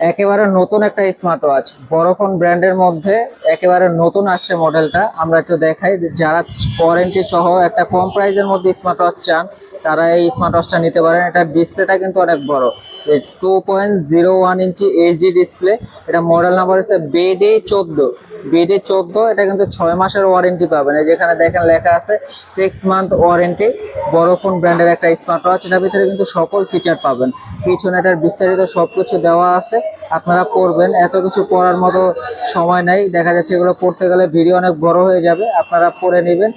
একেবারে নতুন একটা স্মার্ট ওয়াচ বড়ফোন ব্র্যান্ডের মধ্যে একেবারে নতুন আসছে মডেলটা আমরা একটু দেখাই, যারা ওয়ারেন্টি সহ একটা কম প্রাইসের মধ্যে স্মার্ট ওয়াচ চান তারা এই স্মার্ট ওয়াচটা নিতে পারেন। এটা ডিসপ্লেটা কিন্তু অনেক বড়। Two point zero one inch HD display এটা মডেল নাম্বার হচ্ছে বেডে চোদ্দ বেডে চোদ্দ এটা কিন্তু ছয় মাসের ওয়ারেন্টি পাবেন। এই যেখানে দেখেন লেখা আছে সিক্স মান্থ ওয়ারেন্টি বড় ফোন ব্র্যান্ডের একটা স্মার্ট ওয়াচ এটার ভিতরে কিন্তু সকল ফিচার পাবেন। পিছনে এটার বিস্তারিত সব কিছু দেওয়া আছে। আপনারা পড়বেন। এত কিছু পড়ার মতো সময় নাই। দেখা যাচ্ছে এগুলো পড়তে গেলে ভিডিও অনেক বড় হয়ে যাবে। আপনারা পড়ে নেবেন,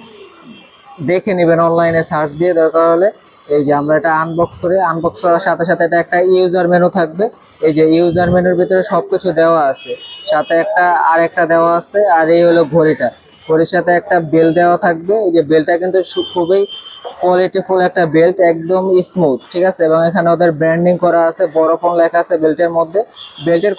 দেখে নেবেন অনলাইনে সার্চ দিয়ে দরকার হলে। এই যে আমরা এটা আনবক্স করে আনবক্স করার সাথে সাথে এটা একটা ইউজার মেনু থাকবে। এই যে ইউজার মেনুর ভিতরে সবকিছু দেওয়া আছে। সাথে একটা আর একটা দেওয়া আছে, আর এই হলো ঘড়িটা। ঘড়ির সাথে একটা বেল দেওয়া থাকবে। এই যে বেলটা কিন্তু খুবই কোয়ালিটিফুল একটা বেল্ট একদম স্মুথ ঠিক আছে? এবং এখানে ওদের ব্র্যান্ডিং করা আছে, বড় ফোন লেখা আছে বেল্টের মধ্যে। বেল্টের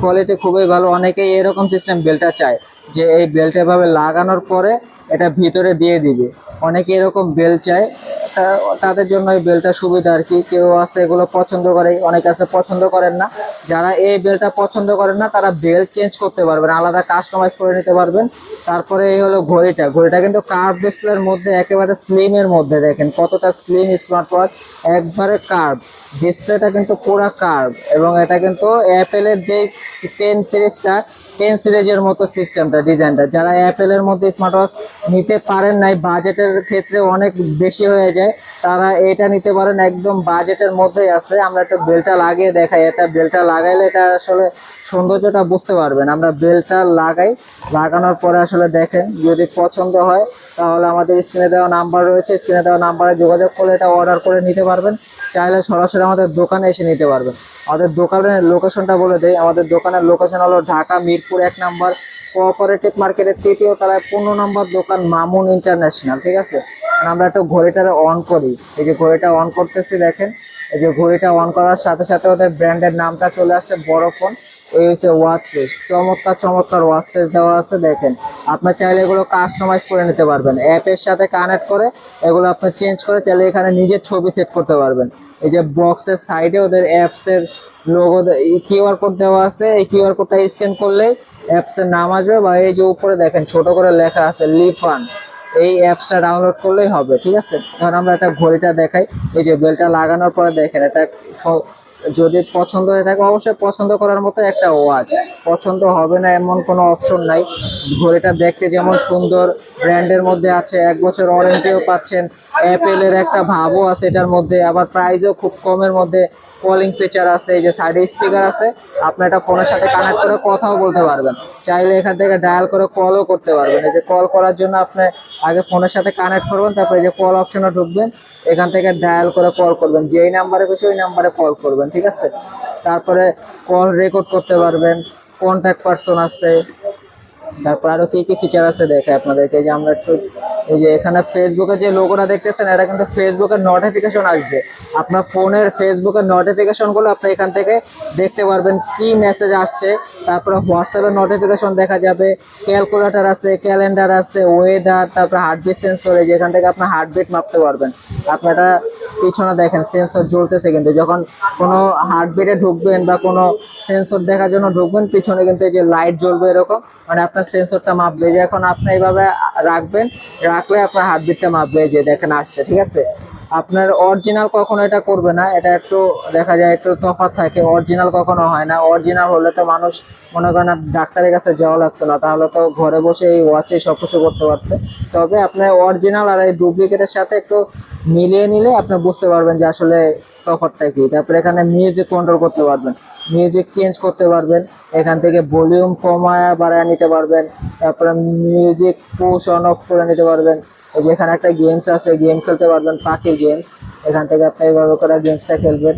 কোয়ালিটি খুবই ভালো। অনেকেই এরকম সিস্টেম বেল্টটা চায় যে এই বেল্ট এভাবে লাগানোর পরে এটা ভিতরে দিয়ে দিবে। অনেকে এরকম বেল চায় তাদের জন্য এই বেলটা সুবিধা আর কি। কেউ আছে এগুলো পছন্দ করে, অনেক আছে পছন্দ করেন না। যারা এই বেলটা পছন্দ করেন না, তারা বেল চেঞ্জ করতে পারবেন, আলাদা কাস্টমাইজ করে নিতে পারবেন। তারপরে এই হলো ঘড়িটা ঘড়িটা কিন্তু কার্ভ ডিসপ্লের মধ্যে, একেবারে স্লিমের মধ্যে দেখেন, কতটা স্লিম স্মার্ট ওয়াচ একবারে কার্ভ ডিসপ্লেটা কিন্তু পুরা কার্ভ এবং এটা কিন্তু অ্যাপেলের যে টেন সিরিজটা টেন সিরিজের মতো সিস্টেমটা ডিজাইনটা যারা অ্যাপেলের মধ্যে স্মার্ট ওয়াচ নিতে পারেন নাই বাজেটের ক্ষেত্রে অনেক বেশি হয়ে যায়, তারা এটা নিতে পারেন একদম বাজেটের মধ্যেই আছে। আমরা একটা বেলটা লাগিয়ে দেখাই। এটা বেলটা লাগাইলে এটা আসলে সৌন্দর্যটা বুঝতে পারবেন। আমরা বেলটা লাগাই, লাগানোর পরে আসলে দেখেন, যদি পছন্দ হয়, তাহলে আমাদের স্ক্রিনে দেওয়া নাম্বার রয়েছে। স্ক্রিনে দেওয়া নাম্বারে যোগাযোগ করলে এটা অর্ডার করে নিতে পারবেন। চাইলে সরাসরি আমাদের দোকানে এসে নিতে পারবেন। আমাদের দোকানের লোকেশনটা বলে দেয় আমাদের দোকানের লোকেশন হলো ঢাকা, মিরপুর এক নাম্বার। কোঅপারেটিভ মার্কেটের তৃতীয় তারা পনেরো নম্বর দোকান মামুন ইন্টারন্যাশনাল ঠিক আছে? আর আমরা একটা ঘড়িটা অন করি। এই যে ঘড়িটা অন করতেছি, দেখেন? এই যে ঘড়িটা অন করার সাথে সাথে ওদের ব্র্যান্ডের নামটা চলে আসছে বড় ফোন এই হচ্ছে ওয়াচ চমৎকার চমৎকার ওয়াচ দেওয়া আছে, দেখেন। আপনার চাইলে এগুলো কাস্টমাইজ করে নিতে পারবেন। অ্যাপের সাথে কানেক্ট করে এগুলো আপনি চেঞ্জ করে চাইলে এখানে নিজের ছবি সেট করতে পারবেন। এই যে বক্সের সাইডে ওদের অ্যাপসের লোগো কিউআর কোড দেওয়া আছে। এই কিউআর কোডটা স্ক্যান করলেই অ্যাপসের নাম আসবে বা এই যে উপরে দেখেন, ছোট করে লেখা আছে, লিফান। এই অ্যাপসটা ডাউনলোড করলেই হবে, ঠিক আছে? এখন আমরা একটা ঘড়িটা দেখাই। এই যে বেলটা লাগানোর পরে দেখেন, এটা যদি পছন্দ হয়ে থাকে, অবশ্যই পছন্দ করার মতো একটা ওয়াচ পছন্দ হবে না এমন কোনো অপশন নাই। ঘড়িটা দেখতে যেমন সুন্দর ব্র্যান্ডের মধ্যে আছে, এক বছর ওয়ারেন্টিও পাচ্ছেন। অ্যাপেলের একটা ভাবও আছে, এটার মধ্যে আবার প্রাইসও খুব কমের মধ্যে কলিং ফিচার আছে, এই যে সাইডে স্পিকার আছে, আপনি এটা ফোনের সাথে কানেক্ট করে কথাও বলতে পারবেন। চাইলে এখান থেকে ডায়াল করে কলও করতে পারবেন। এই যে কল করার জন্য আপনি আগে ফোনের সাথে কানেক্ট করবেন, তারপরে এই যে কল অপশনে ঢুকবেন, এখান থেকে ডায়াল করে কল করবেন। যেই নাম্বারে খুশি ওই নাম্বারে কল করবেন, ঠিক আছে? তারপরে কল রেকর্ড করতে পারবেন কন্ট্যাক্ট পারসন আছে। তারপর আরও কী কী ফিচার আছে দেখে আপনাদেরকে যে আমরা একটু এই যে এখানে ফেসবুকে যে লোগোটা দেখতেছেন, এটা কিন্তু ফেসবুকের নোটিফিকেশন আসবে। আপনার ফোনের ফেসবুকের নোটিফিকেশনগুলো আপনি এখান থেকে দেখতে পারবেন কি মেসেজ আসছে। তারপরে হোয়াটসঅ্যাপের নোটিফিকেশন দেখা যাবে ক্যালকুলেটার আছে ক্যালেন্ডার আছে ওয়েদার তারপরে হার্টবিট সেন্সর এই যে এখান থেকে আপনার হার্টবিট মাপতে পারবেন। আপনারা পিছনে দেখেন সেন্সর জ্বলতেছে কিন্তু। যখন কোনো হার্টবিটে ঢুকবেন বা কোনো সেন্সর দেখার জন্য ঢুকবেন, পিছনে কিন্তু এই যে লাইট জ্বলবে এরকম মানে আপনার সেন্সরটা মাপবে। যে এখন আপনি এইভাবে রাখবেন, রাখলে আপনার হার্টবিটটা মাপবে। যে দেখেন আসছে, ঠিক আছে? আপনার অরিজিনাল কখনো এটা করবে না, এটা একটু দেখা যায় একটু তফাৎ থাকে অরিজিনাল কখনো হয় না অরিজিনাল হলে তো মানুষ মনে করেন ডাক্তারের কাছে যাওয়া লাগতো না, তাহলে তো ঘরে বসে এই ওয়াচে সব কিছু করতে পারতো। তবে আপনার অরিজিনাল আর এই ডুপ্লিকেটের সাথে একটু মিলিয়ে নিলে আপনি বুঝতে পারবেন যে আসলে তফাৎটা কি। তারপরে এখানে মিউজিক কন্ট্রোল করতে পারবেন। মিউজিক চেঞ্জ করতে পারবেন, এখান থেকে ভলিউম কমায় বাড়ায় নিতে পারবেন, তারপরে মিউজিক পুশ অন অফ করে নিতে পারবেন। এই যে এখানে একটা গেমস আছে গেম খেলতে পারবেন, পাখির গেমস এখান থেকে আপনি এইভাবে করে গেমসটা খেলবেন।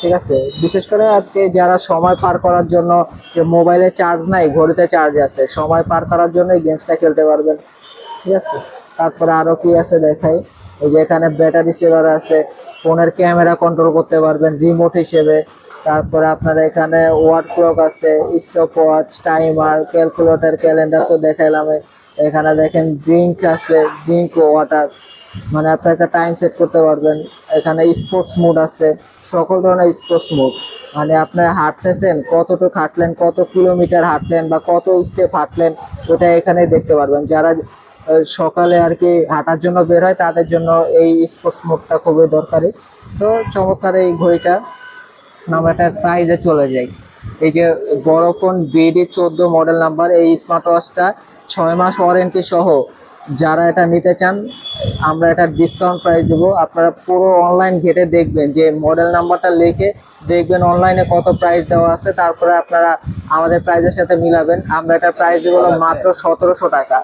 ঠিক আছে? বিশেষ করে আজকে যারা সময় পার করার জন্য যে মোবাইলে চার্জ নাই, ঘড়িতে চার্জ আছে, সময় পার করার জন্য এই গেমসটা খেলতে পারবেন। ঠিক আছে? তারপরে আরও কি আছে দেখাই? এই যে এখানে ব্যাটারি সেভার আছে ফোনের ক্যামেরা কন্ট্রোল করতে পারবেন রিমোট হিসেবে। তারপরে আপনার এখানে ওয়াট ক্লক আছে stop watch timer, calculator, calendar তো দেখাইলাম। এখানে দেখেন ড্রিঙ্ক আছে ড্রিঙ্ক ওয়াটার। মানে আপনি একটা টাইম সেট করতে পারবেন। এখানে স্পোর্টস মুড আছে, সকল ধরনের স্পোর্টস মুড। মানে আপনারা হাঁটতেছেন, কতটুকু হাঁটলেন, কত কিলোমিটার হাঁটলেন বা কত স্টেপ হাঁটলেন, ওটা এখানে দেখতে পারবেন। যারা সকালে আর কি হাঁটার জন্য বের হয়, তাদের জন্য এই স্পোর্টস মুডটা খুবই দরকারি। তো চমৎকার এই ঘড়িটা। আমরা একটা প্রাইজে চলে যাই এই যে বড় ফোন বিডি চোদ্দ মডেল নাম্বার এই স্মার্ট ওয়াচটা ছয় মাস ওয়ারেন্টি সহ যারা এটা নিতে চান, আমরা এটা ডিসকাউন্ট প্রাইস দেবো। আপনারা পুরো অনলাইন ঘেটে দেখবেন যে মডেল নাম্বারটা লিখে দেখবেন অনলাইনে কত প্রাইস দেওয়া আছে, তারপরে আপনারা আমাদের প্রাইজের সাথে মিলাবেন। আমরা এটা প্রাইস দেবো মাত্র সতেরোশো টাকা।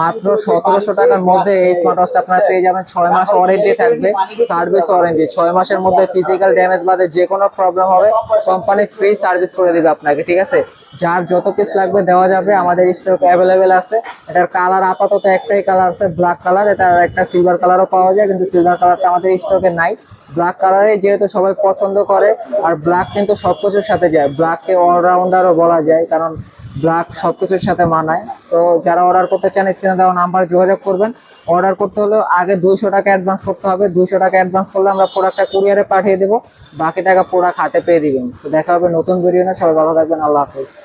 মাত্র সতেরোশো টাকার মধ্যে এই স্মার্ট ওয়াচটা আপনারা পেয়ে যাবেন। ছয় মাস ওয়ারেন্টি থাকবে সার্ভিস ওয়ারেন্টি ছয় মাসের মধ্যে ফিজিক্যাল ড্যামেজ বাদে যে কোনো প্রবলেম হবে কোম্পানি ফ্রি সার্ভিস করে দিবে আপনাকে, ঠিক আছে? যার যত পিস লাগবে দেওয়া যাবে, আমাদের স্টক অ্যাভেলেবেল আছে। এটার কালার আপাতত একটাই কালার আছে ব্ল্যাক কালার এটা একটা সিলভার কালারও পাওয়া যায়, কিন্তু সিলভার কালারটা আমাদের স্টকে নাই। ব্ল্যাক কালারে যেহেতু সবাই পছন্দ করে আর ব্ল্যাক কিন্তু সবকিছুর সাথে যায়। ব্ল্যাককে অলরাউন্ডারও বলা যায়, কারণ ব্ল্যাক সবকিছুর সাথে মানায়। তো যারা অর্ডার করতে চান স্ক্রিনে দেওয়া নাম্বার যোগাযোগ করবেন। অর্ডার করতে হলে আগে দুইশো টাকা অ্যাডভান্স করতে হবে। দুইশো টাকা অ্যাডভান্স করলে আমরা প্রোডাক্টটা কুরিয়ারে পাঠিয়ে দেবো। বাকি টাকা প্রোডাক্ট হাতে পেয়ে দিবেন। তো দেখা হবে নতুন ভিডিও না সবাই ভালো থাকবেন। আল্লাহ হাফেজ।